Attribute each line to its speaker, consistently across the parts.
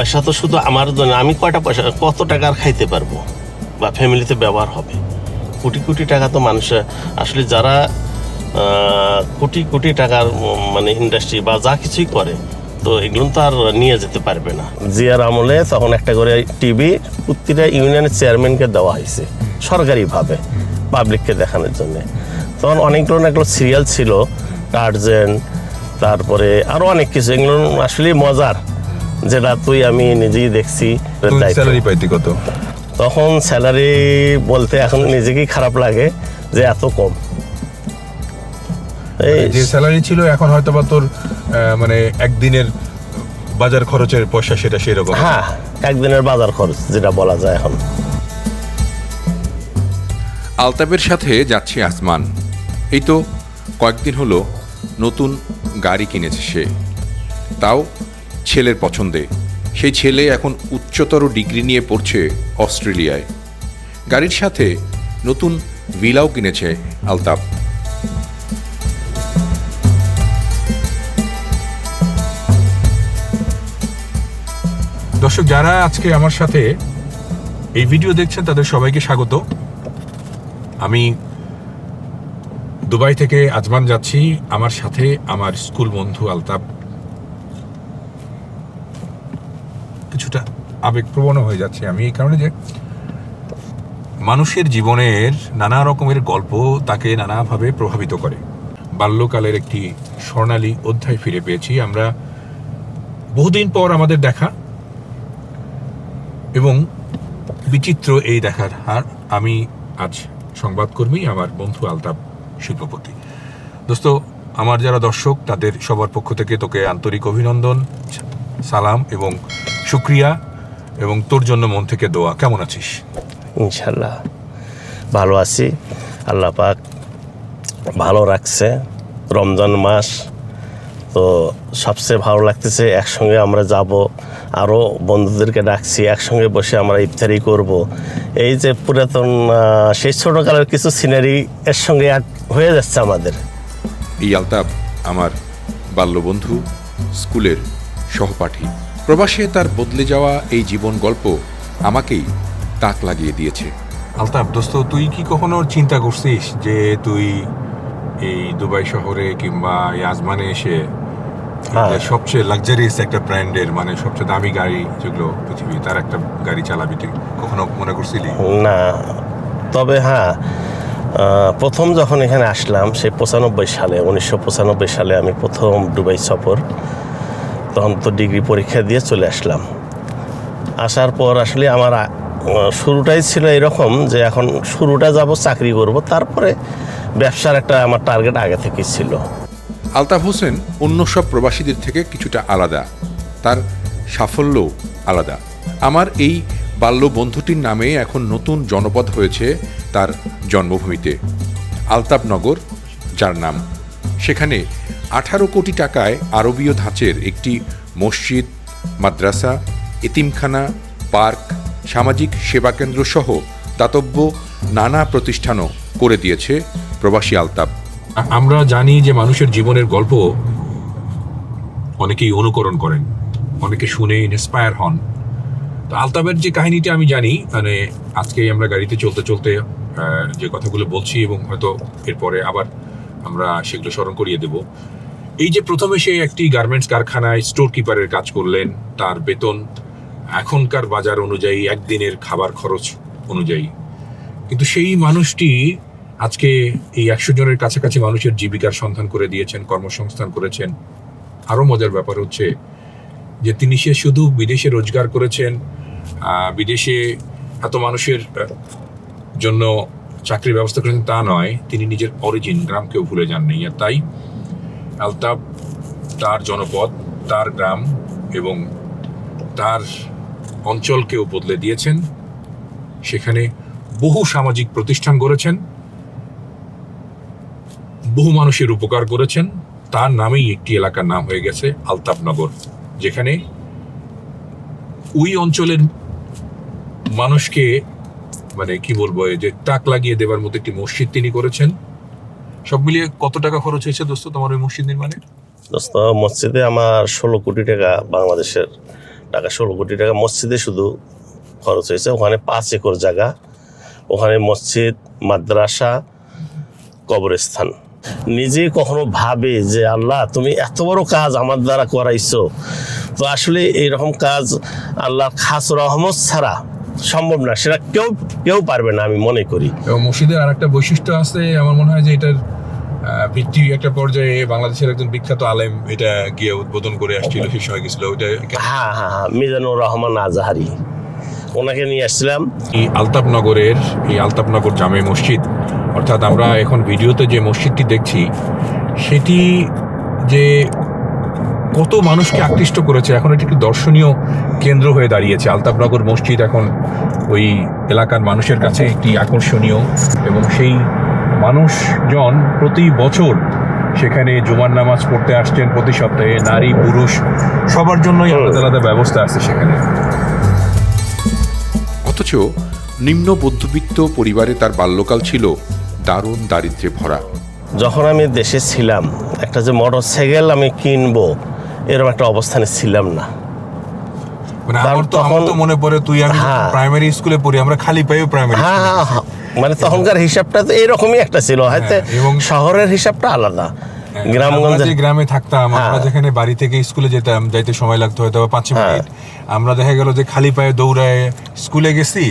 Speaker 1: পয়সা তো শুধু আমার জন্য, আমি কয়টা পয়সা, কত টাকা আর খাইতে পারব? বা ফ্যামিলিতে ব্যবহার হবে? কোটি কোটি টাকা তো মানুষের আসলে যারা কোটি কোটি টাকার মানে ইন্ডাস্ট্রি বা যা কিছুই করে, তো এগুলো তো আর নিয়ে যেতে পারবে না। জিয়ার আমলে তখন একটা করে টিভি প্রতিটা ইউনিয়নের চেয়ারম্যানকে দেওয়া হয়েছে, সরকারিভাবে পাবলিককে দেখানোর জন্য। তখন অনেকগুলো এগুলো সিরিয়াল ছিল টার্জেন তারপরে আরও অনেক কিছু, এগুলো আসলে মজার। যেটা তুই আমি নিজেই দেখছি
Speaker 2: স্যালারি পাইতি কত?
Speaker 1: তখন স্যালারি বলতে এখন নিজেকেই খারাপ লাগে যে এত কম। এই
Speaker 2: যে স্যালারি ছিল এখন হয়তো বা তোর মানে একদিনের বাজার খরচের পয়সা সেটা সেরকম।
Speaker 1: হ্যাঁ একদিনের বাজার খরচ যেটা বলা যায় এখন।
Speaker 3: আলতাবের সাথে যাচ্ছে আসমান। এই তো কয়েকদিন হলো নতুন গাড়ি কিনেছে সে। তাও ছেলের পছন্দে। সেই ছেলে এখন উচ্চতর ডিগ্রি নিয়ে পড়ছে অস্ট্রেলিয়ায়। গাড়ির সাথে নতুন ভিলাও কিনেছে আলতাফ।
Speaker 2: দর্শক, যারা আজকে আমার সাথে এই ভিডিও দেখছেন, তাদের সবাইকে স্বাগত। আমি দুবাই থেকে আজমান যাচ্ছি। আমার সাথে আমার স্কুল বন্ধু আলতাব কিছুটা আবেগপ্রবণ হয়ে যাচ্ছে আমি এই কারণে যে মানুষের জীবনের নানা রকমের গল্প তাকে নানাভাবে প্রভাবিত করে। বাল্যকালের একটি স্বর্ণালী অধ্যায় ফিরে পেয়েছি। আমরা বহুদিন পর আমাদের দেখা এবং বিচিত্র এই দেখার হার আমি আজ সংবাদকর্মী, আমার বন্ধু আলতাব শিল্পপতি। দোস্ত, আমার যারা দর্শক, তাদের সবার পক্ষ থেকে তোকে আন্তরিক অভিনন্দন। সালাম এবং শুক্রিয়া এবং তোর জন্য মন থেকে দোয়া। কেমন আছিস?
Speaker 1: ইনশাল্লাহ ভালো আছি। আল্লাহ পাক ভালো রাখছে। রমজান মাস তো সবচেয়ে ভালো লাগতেছে একসঙ্গে আমরা যাব আরও বন্ধুদেরকে ডাকছি একসঙ্গে বসে আমরা ইফতারি করব। এই যে পুরাতন সেই ছোটোকালের কিছু সিনারি এর সঙ্গে অ্যাড হয়ে যাচ্ছে আমাদের।
Speaker 3: এই আলতাব আমার বাল্যবন্ধু স্কুলের সহপাঠী। প্রবাসে তার বদলে যাওয়া এই জীবন গল্প আমাকেই তাক লাগিয়ে দিয়েছে।
Speaker 2: আলতাফ দোস্ত তুই কি কখনো চিন্তা করছিস যে তুই এই দুবাই শহরে কিংবা এই আজমানে এসে
Speaker 1: হ্যাঁ।
Speaker 2: সবচেয়ে লাক্সারিয়াস একটা ব্র্যান্ডের মানে সবচেয়ে দামি গাড়ি যেগুলো পৃথিবী তার একটা গাড়ি চালাবি তুই? কখনো মনে করছিলি?
Speaker 1: না তবে হ্যাঁ প্রথম যখন এখানে আসলাম সে পঁচানব্বই সালে উনিশশো পঁচানব্বই সালে আমি প্রথম দুবাই সফর। তখন তো ডিগ্রি পরীক্ষা দিয়ে চলে আসলাম। আসার পর আসলে আমার শুরুটাই ছিল এরকম যে এখন শুরুটা যাব চাকরি করব, তারপরে ব্যবসার একটা আমার টার্গেট আগে থেকেই ছিল।
Speaker 3: আলতাফ হোসেন অন্য সব প্রবাসীদের থেকে কিছুটা আলাদা। তার সাফল্য আলাদা। আমার এই বাল্য বন্ধুটির নামে এখন নতুন জনপদ হয়েছে তার জন্মভূমিতে। আলতাবনগর যার নাম। সেখানে আঠারো কোটি টাকায় আরবীয় ধাঁচের একটি মসজিদ, মাদ্রাসা, এতিমখানা, পার্ক, সামাজিক সেবাকেন্দ্র সহ দাতব্য নানা প্রতিষ্ঠানও করে দিয়েছে প্রবাসী আলতাব
Speaker 2: আমরা জানি যে মানুষের জীবনের গল্প অনেকেই অনুকরণ করেন, অনেকে শুনে ইন্সপায়ার হন। তো আলতাবের যে কাহিনীটা আমি জানি মানে আজকে আমরা গাড়িতে চলতে চলতে যে কথাগুলো বলছি এবং হয়তো এরপরে আবার আমরা সেগুলো স্মরণ করিয়ে দেব। এই যে প্রথমে সে একটি গার্মেন্টস কারখানায় স্টোর কিপারের কাজ করলেন, তার বেতন এখনকার বাজার অনুযায়ী, একদিনের খাবার খরচ অনুযায়ী। কিন্তু সেই মানুষটি আজকে এই একশো জনের কাছাকাছি মানুষের জীবিকার সন্ধান করে দিয়েছেন, কর্মসংস্থান করেছেন। আরও মজার ব্যাপার হচ্ছে যে তিনি সে শুধু বিদেশে রোজগার করেছেন বিদেশে এত মানুষের জন্য চাকরির ব্যবস্থা করেছেন তা নয়, তিনি নিজের অরিজিন গ্রামকেও ভুলে যাননি। আর তাই আলতাব তার জনপদ, তার গ্রাম এবং তার অঞ্চলকেও বদলে দিয়েছেন। সেখানে বহু সামাজিক প্রতিষ্ঠান গড়েছেন। বহু মানুষের উপকার করেছেন। তার নামেই একটি এলাকার নাম হয়ে গেছে আলতাবনগর যেখানে ওই অঞ্চলের মানুষকে মানে কি বলব যে তাক লাগিয়ে দেওয়ার মতো একটি মসজিদ তিনি করেছেন। সব মিলিয়ে কত টাকা খরচ হয়েছে দোস্ত তোমার ওই মসজিদ নির্মাণে?
Speaker 1: দোস্ত, মসজিদে আমার ষোলো কোটি টাকা, বাংলাদেশের টাকা ষোলো কোটি টাকা মসজিদে শুধু খরচ হয়েছে। ওখানে পাঁচ একর জায়গা। ওখানে মসজিদ, মাদ্রাসা, কবরস্থান। নিজে কখনো ভাবে যে, আল্লাহ, তুমি এত বড় কাজ আমার দ্বারা করাইছো। তো আসলে এইরকম কাজ আল্লাহর খাস রহমত ছাড়া সম্ভব না সেটা কেউ কেউ পারবে না আমি মনে করি।
Speaker 2: এবং মসজিদের আর একটা বৈশিষ্ট্য আছে আমার মনে হয় যে এটার ভিত্তি একটা পর্যায়ে বাংলাদেশের একজন বিখ্যাত আলেম এটা গিয়ে উদ্বোধন করে আসছিল সেই সময় গেছিল ওইটা
Speaker 1: হ্যাঁ হ্যাঁ হ্যাঁ মিজানুর রহমান আজাহারি। ওনাকে নিয়ে আসছিলাম।
Speaker 2: এই আলতাপনগরের এই আলতাপনগর জামে মসজিদ অর্থাৎ আমরা এখন ভিডিওতে যে মসজিদটি দেখছি সেটি যে কত মানুষকে আকৃষ্ট করেছে। এখন এটি একটি দর্শনীয় কেন্দ্র হয়ে দাঁড়িয়েছে। আলতাপনগর মসজিদ এখন ওই এলাকার মানুষের কাছে একটি আকর্ষণীয় এবং সেই মানুষজন প্রতি বছর সেখানে জুমার নামাজ পড়তে আসছেন প্রতি সপ্তাহে। নারী পুরুষ সবার জন্যই আলাদা আলাদা ব্যবস্থা আছে সেখানে।
Speaker 3: অথচ নিম্ন মধ্যবিত্ত পরিবারে তার বাল্যকাল ছিল দারুণ দারিদ্র্যে ভরা।
Speaker 1: যখন আমি দেশে ছিলাম একটা যে মোটর সাইকেল আমি কিনবো এরকম একটা অবস্থানে ছিলাম না
Speaker 2: মানে মনে পড়ে তুই
Speaker 1: হ্যাঁ।
Speaker 2: প্রাইমারি স্কুলে পড়ি আমরা খালি পাইও প্রাইমারি
Speaker 1: হ্যাঁ হ্যাঁ, হ্যাঁ। মানে তখনকার হিসাবটা তো এরকমই একটা ছিল হয়তো
Speaker 2: হ্যাঁ,
Speaker 1: শহরের হিসাবটা আলাদা গ্রামগঞ্জে
Speaker 2: গ্রামে থাকতাম আমরা
Speaker 1: হ্যাঁ।
Speaker 2: যেখানে বাড়ি থেকে স্কুলে যেতাম যাইতে সময় লাগতো হয়তো পাঁচ
Speaker 1: হ্যাঁ।
Speaker 2: মিনিট আমরা দেখা গেল যে খালি পায়ে দৌড়ায় স্কুলে গেছি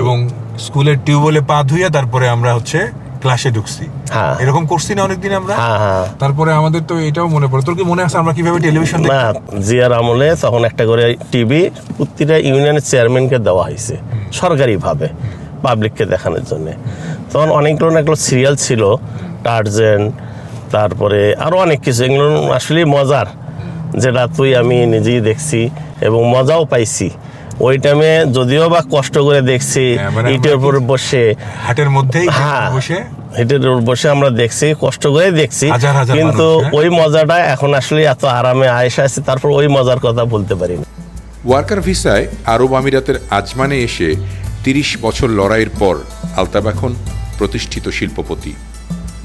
Speaker 2: এবং স্কুলের টিউবওয়েলে পা ধুইয়া তারপরে আমরা হচ্ছে ক্লাসে ঢুকছি।
Speaker 1: হ্যাঁ।
Speaker 2: এরকম করছি না অনেকদিন আমরা।
Speaker 1: হ্যাঁ হ্যাঁ।
Speaker 2: তারপরে আমাদের তো এটাও মনে পড়ে। তোর কি মনে আছে আমরা কীভাবে টেলিভিশন
Speaker 1: না জিয়ার আমলে তখন একটা করে টিভি প্রতিটা ইউনিয়নের চেয়ারম্যানকে দেওয়া হয়েছে সরকারিভাবে পাবলিককে দেখানোর জন্য। তখন অনেকগুলো না সিরিয়াল ছিল টার্জেন তারপরে আরও অনেক কিছু। এগুলো আসলে মজার যেটা তুই আমি নিজেই দেখছি এবং মজাও পাইছি। ওই টাইমে যদিও বা কষ্ট করে দেখছি
Speaker 2: হ্যাঁ, মানে
Speaker 1: ইটের উপর বসে
Speaker 2: হাটের মধ্যেই
Speaker 1: হ্যাঁ
Speaker 2: বসে?
Speaker 1: হেঁটের উপর বসে আমরা দেখছি কষ্ট করে দেখছি কিন্তু
Speaker 2: হ্যাঁ?
Speaker 1: ওই মজাটা এখন আসলে এত আরামে আয়েসা আছে তারপর ওই মজার কথা বলতে পারি না।
Speaker 3: ওয়ার্কার ভিসায় আরব আমিরাতের আজমানে এসে তিরিশ বছর লড়াইয়ের পর আলতাব এখন প্রতিষ্ঠিত শিল্পপতি।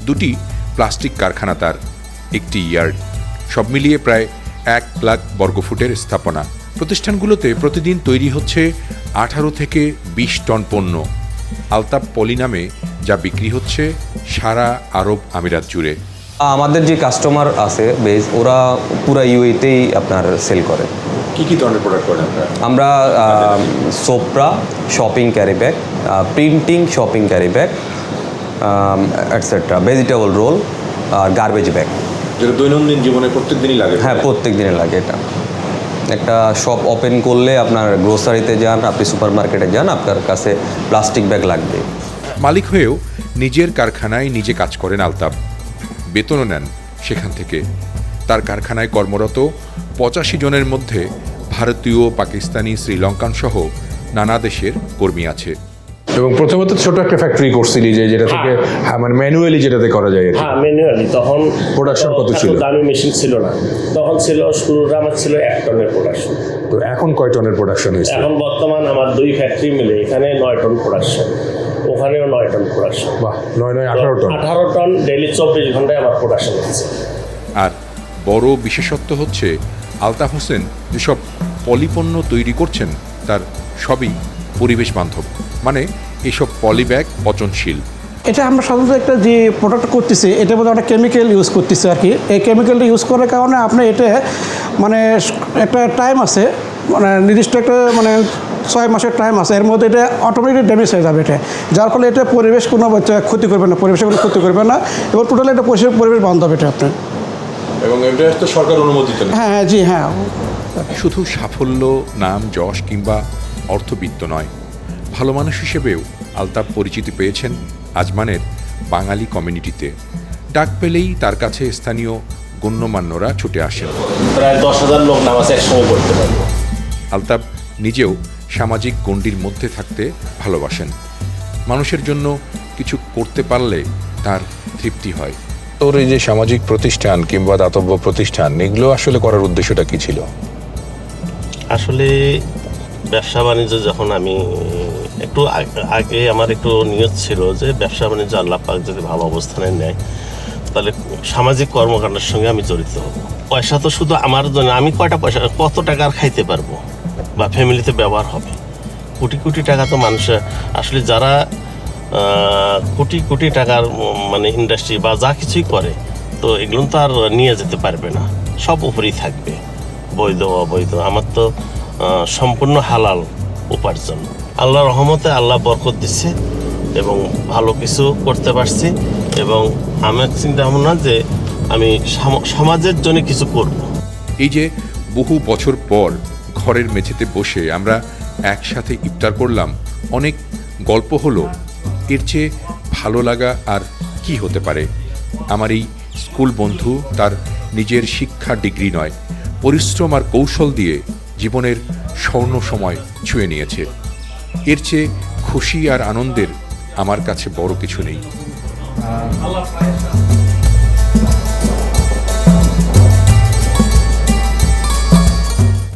Speaker 3: দুটি প্লাস্টিক কারখানা তার একটি ইয়ার্ড সব মিলিয়ে প্রায় এক লাখ বর্গফুটের স্থাপনা। প্রতিষ্ঠানগুলোতে প্রতিদিন তৈরি হচ্ছে আঠারো থেকে বিশ টন পণ্য। আলতাব পলি নামে যা বিক্রি হচ্ছে সারা আরব আমিরাত জুড়ে।
Speaker 4: আমাদের যে কাস্টমার আছে বেস ওরা পুরা ইউএতেই আপনার সেল করে।
Speaker 3: কি কি ধরনের প্রোডাক্ট করেন
Speaker 4: আমরা সোপ্রা shopping carry bag printing shopping carry bag etcetera vegetable roll আর গার্বেজ ব্যাগ
Speaker 3: যেটা দৈনন্দিন জীবনে প্রত্যেক দিনই লাগে।
Speaker 4: হ্যাঁ প্রত্যেক দিনে লাগে এটা। একটা শপ ওপেন করলে আপনার গ্রোসারিতে যান, আপনি সুপার মার্কেটে যান, আপনার কাছে প্লাস্টিক ব্যাগ লাগবে।
Speaker 3: মালিক হয়েও নিজের কারখানায় নিজে কাজ করেন আলতাফ। বেতনও নেন সেখান থেকে। তার কারখানায় কর্মরত পঁচাশি জনের মধ্যে ভারতীয়, পাকিস্তানি শ্রীলঙ্কান সহ নানা দেশের কর্মী আছে।
Speaker 2: এবং প্রথমত ছোট একটা ফ্যাক্টরি করছিলি যে যেটা থেকে হ্যাঁ মানে ম্যানুয়ালি যেটাতে করা যায়
Speaker 1: হ্যাঁ ম্যানুয়ালি তখন
Speaker 2: Production কত ছিল?
Speaker 1: দামি মেশিন ছিল না। তখন ছিল শুরুটা আমার ছিল এক টনের প্রোডাকশন
Speaker 2: তো এখন কয় টনের প্রোডাকশন হয়েছে?
Speaker 1: এখন বর্তমান আমার দুই ফ্যাক্টরি মিলে এখানে নয় টন প্রোডাকশন ওখানেও নয় টন প্রোডাকশন
Speaker 2: বাহ নয় নয় আঠারো টন
Speaker 1: আঠারো টন ডেইলি চব্বিশ ঘন্টায় আমার প্রোডাকশন হচ্ছে।
Speaker 3: আর বড় বিশেষত্ব হচ্ছে আলতাফ হোসেন যেসব পলিপণ্য তৈরি করছেন তার সবই পরিবেশ বান্ধব। মানে এসব পলিব্যাগ পচনশীল।
Speaker 5: এটা আমরা সাধারণত একটা যে প্রোডাক্ট করতেছি এটার মধ্যে একটা কেমিক্যাল ইউজ করতেছি আর কি। এই কেমিক্যালটা ইউজ করার কারণে আপনার এটা মানে একটা টাইম আছে মানে নির্দিষ্ট একটা মানে ছয় মাসের টাইম আছে এর মধ্যে এটা অটোমেটিক ড্যামেজ হয়ে যাবে এটা। যার ফলে এটা পরিবেশ কোনো বাচ্চা ক্ষতি করবে না পরিবেশের কোনো ক্ষতি করবে না এবং টোটালি এটা পরিবেশ পরিবেশ হবে এটা আপনার।
Speaker 3: এবং এটা তো সরকার অনুমোদিত
Speaker 5: হ্যাঁ হ্যাঁ জি হ্যাঁ।
Speaker 3: শুধু সাফল্য নাম যশ কিংবা অর্থবিত্ত নয় ভালো মানুষ হিসেবেও আলতাফ পরিচিতি পেয়েছেন আজমানের বাঙালি কমিউনিটিতে। ডাক পেলেই তার কাছে স্থানীয় গণ্যমান্যরা ছুটে আসেন।
Speaker 1: প্রায় দশ হাজার লোক নামাজ একসঙ্গে করতে পারব।
Speaker 3: আলতাফ নিজেও সামাজিক গণ্ডির মধ্যে থাকতে ভালোবাসেন। মানুষের জন্য কিছু করতে পারলে তার তৃপ্তি হয়।
Speaker 2: তোর এই যে সামাজিক প্রতিষ্ঠান কিংবা দাতব্য প্রতিষ্ঠান এগুলো আসলে করার উদ্দেশ্যটা কি ছিল?
Speaker 1: আসলে ব্যবসা বাণিজ্য যখন আমি একটু আগ- আমার একটু নিয়ত ছিল যে ব্যবসা বাণিজ্য আল্লাহ পাক যদি ভালো অবস্থানে নেয়, তাহলে সামাজিক কর্মকাণ্ডের সঙ্গে আমি জড়িত হব। পয়সা তো শুধু আমার জন্য, আমি কয়টা পয়সা, কত টাকা আর খাইতে পারব? বা ফ্যামিলিতে ব্যবহার হবে? কোটি কোটি টাকা তো মানুষের আসলে যারা কোটি কোটি টাকার মানে ইন্ডাস্ট্রি বা যা কিছুই করে, তো এগুলো তো আর নিয়ে যেতে পারবে না। সব উপরেই থাকবে। বৈধ, অবৈধ, আমার তো সম্পূর্ণ হালাল উপার্জন। আল্লাহ রহমতে আল্লাহ বরকত দিচ্ছে এবং ভালো কিছু করতে পারছি এবং আমার চিন্তা ভাবনা যে আমি সাম- সমাজের জন্য কিছু করব।
Speaker 3: এই যে বহু বছর পর ঘরের মেঝেতে বসে আমরা একসাথে ইফতার করলাম, অনেক গল্প হলো, এর চেয়ে ভালো লাগা আর কি হতে পারে? আমার এই স্কুল বন্ধু তার নিজের শিক্ষা ডিগ্রি নয়, পরিশ্রম আর কৌশল দিয়ে জীবনের স্বর্ণ সময় ছুঁয়ে নিয়েছে। এর চেয়ে খুশি আর আনন্দের আমার কাছে বড় কিছু নেই।